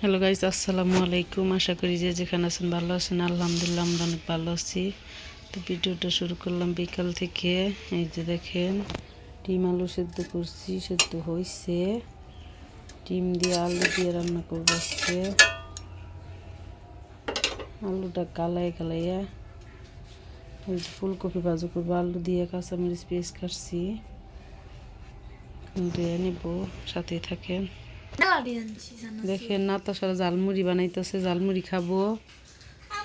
Hello guys আসসালামু আলাইকুম। আশা করি যে যেখানে আছেন ভালো আছেন। আলহামদুলিল্লাহ, আমরা অনেক ভালো আছি। তো ভিডিওটা শুরু করলাম বিকাল থেকে। এই যে দেখেন, ডিম আলু সেদ্ধ করছি, সেদ্ধ হয়েছে ডিম দিয়ে আলু দিয়ে রান্না করব আজকে। আলুটা কালাই কালাইয়া এই যে ফুলকপি ভাজু করব। আলু দিয়ে কাঁচামরিচ পেঁয়াজ কাটছি। দিয়ে নিব, সাথেই থাকেন। দেখেন নাতাশার জালমুড়ি বানাইতেছে জালমুড়ি খাব।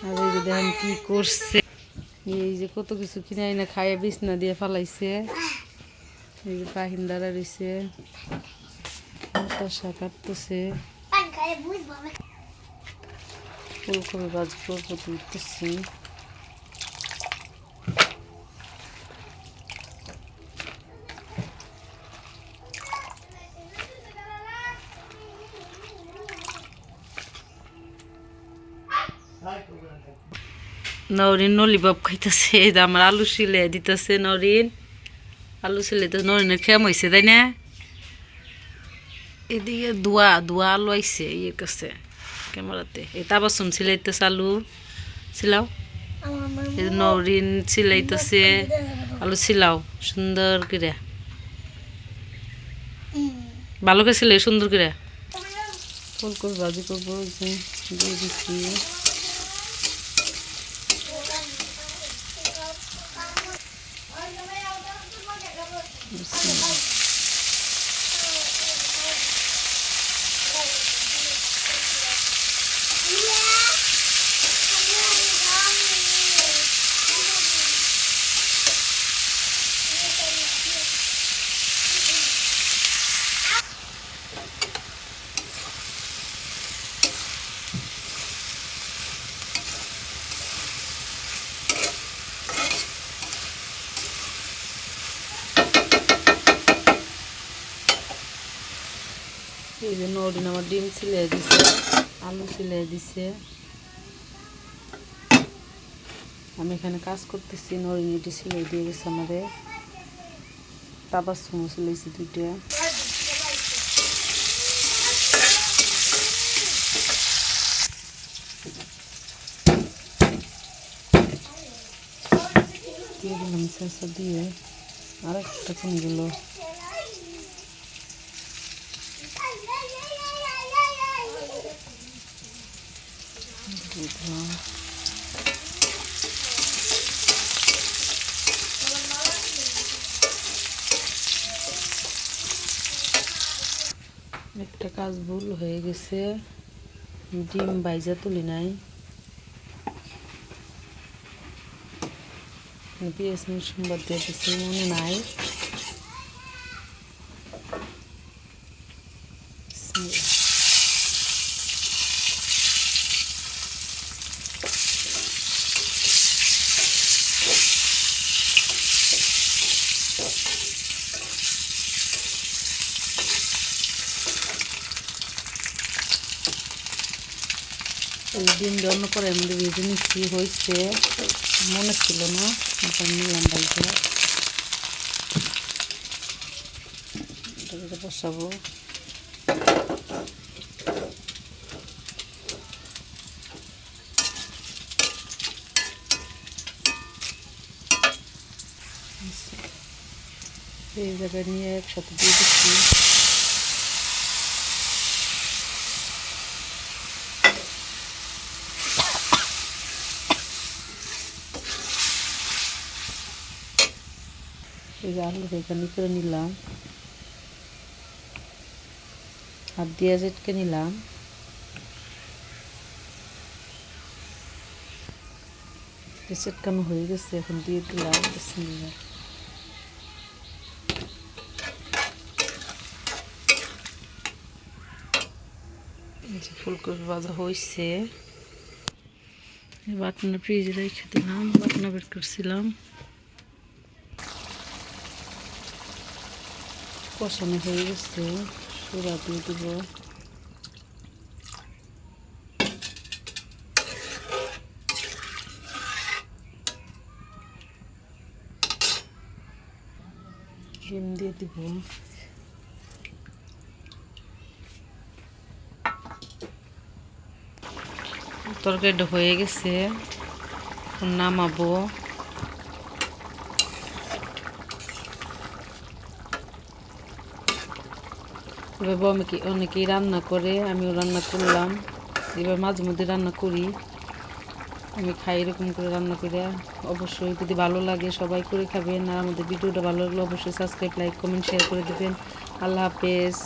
আর এই যে দেখেন কি করছে। এই যে কত কিছু কিনে আইনা খাইয়ে বিছনা দিয়ে ফালাইছে। এই যে পাহিন্দারা রয়েছে নাতাশা কাটতেছে। ফুলকপি বাজ করব তুলতেছি। নরিন নলিবাব খাইতেছে। এই যে আমার আলু সিলে দিতেছে নরিন। আলু সিলে তো নরিনের খেম হয়েছে তাই না? এদিকে দোয়া দোয়া আলু আইছে ইয়ে কাছে, ক্যামেরাতে। এই তাবাসুম সিলাইতেছে আলু। সিলাও। নরিন সিলাইতেছে, আলু সিলাও, সুন্দর করে। ভালো করে সিলাই, সুন্দর করে। ফুলকপি ভাজি করব দিয়ে দিচ্ছি এই যে নদিন আমার ডিম ছিলে দিছে, আলু ছিলে দিছে। আমি এখানে কাজ করতেছি নরিন এটি সিলাই দিয়ে গেছে আমাদের তাবার সুমো সিলাইছি দুইটা। দিয়ে দিলাম শেষা দিয়ে। আরেকটা কমে গেল। দিলাম একটা কাজ ভুল হয়ে গেছে। ডিম বাইজা তুলি নাই। পেঁয়াজ সোমবার দিয়ে দিচ্ছি মনে নাই। এই ডিম জন্য পরে আমি ভেজে নিচ্ছি, হয়েছে, মনে ছিল না নিলাম এটাকে বসাবো। এই জায়গায় নিয়ে একসাথে দিয়ে দিচ্ছি। এই যে আলু এখানে করে নিলাম। হাত দিয়ে জেটকে নিলাম। চেটকানো হয়ে গেছে, এখন দিয়ে দিলাম বিসমিল্লাহ যে ফুলকপি ভাজা হয়েছে বাটনা ফ্রিজে রেখে দিলাম, বাটনা বের করছিলাম। কষানো হয়ে গেছে। সুরা দিয়ে দিব। ডিম দিয়ে দিব। তরকারিটা হয়ে গেছে। নামাবো। এভাবে অনেকে অনেকেই রান্না করে, আমিও রান্না করলাম। এবার মাঝে মধ্যে রান্না করি। আমি খাই এরকম করে রান্না করে। অবশ্যই যদি ভালো লাগে সবাই করে খাবেন। আর আমাদের ভিডিওটা ভালো লাগলে অবশ্যই সাবস্ক্রাইব, লাইক, কমেন্ট শেয়ার করে দেবেন। আল্লাহ হাফেজ।